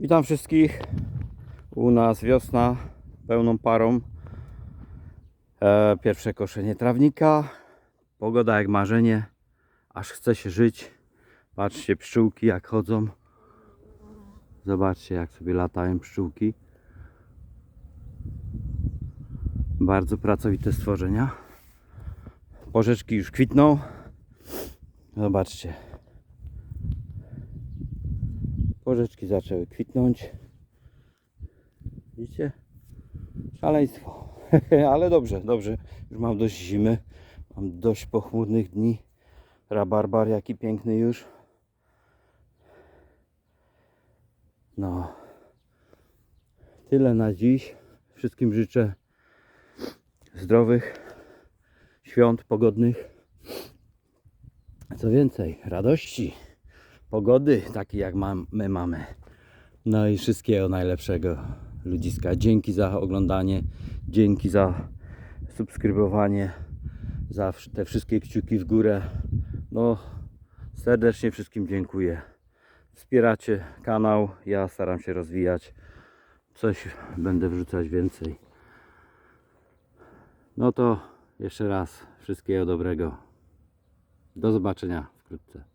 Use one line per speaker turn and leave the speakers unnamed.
Witam wszystkich. U nas wiosna pełną parą. E, pierwsze koszenie trawnika. Pogoda jak marzenie. Aż chce się żyć. Patrzcie, pszczółki jak chodzą. Zobaczcie, jak sobie latają pszczółki. Bardzo pracowite stworzenia. Porzeczki już kwitną. Zobaczcie. Porzeczki zaczęły kwitnąć. Widzicie? Szaleństwo. Ale dobrze, dobrze. Już mam dość zimy. Mam dość pochmurnych dni. Rabarbar jaki piękny już. No. Tyle na dziś. Wszystkim życzę zdrowych świąt pogodnych. Co więcej, radości pogody, takiej jak mam, my mamy. No i wszystkiego najlepszego ludziska. Dzięki za oglądanie, dzięki za subskrybowanie, za te wszystkie kciuki w górę. No, serdecznie wszystkim dziękuję. Wspieracie kanał, ja staram się rozwijać. Coś będę wrzucać więcej. No to jeszcze raz wszystkiego dobrego. Do zobaczenia wkrótce.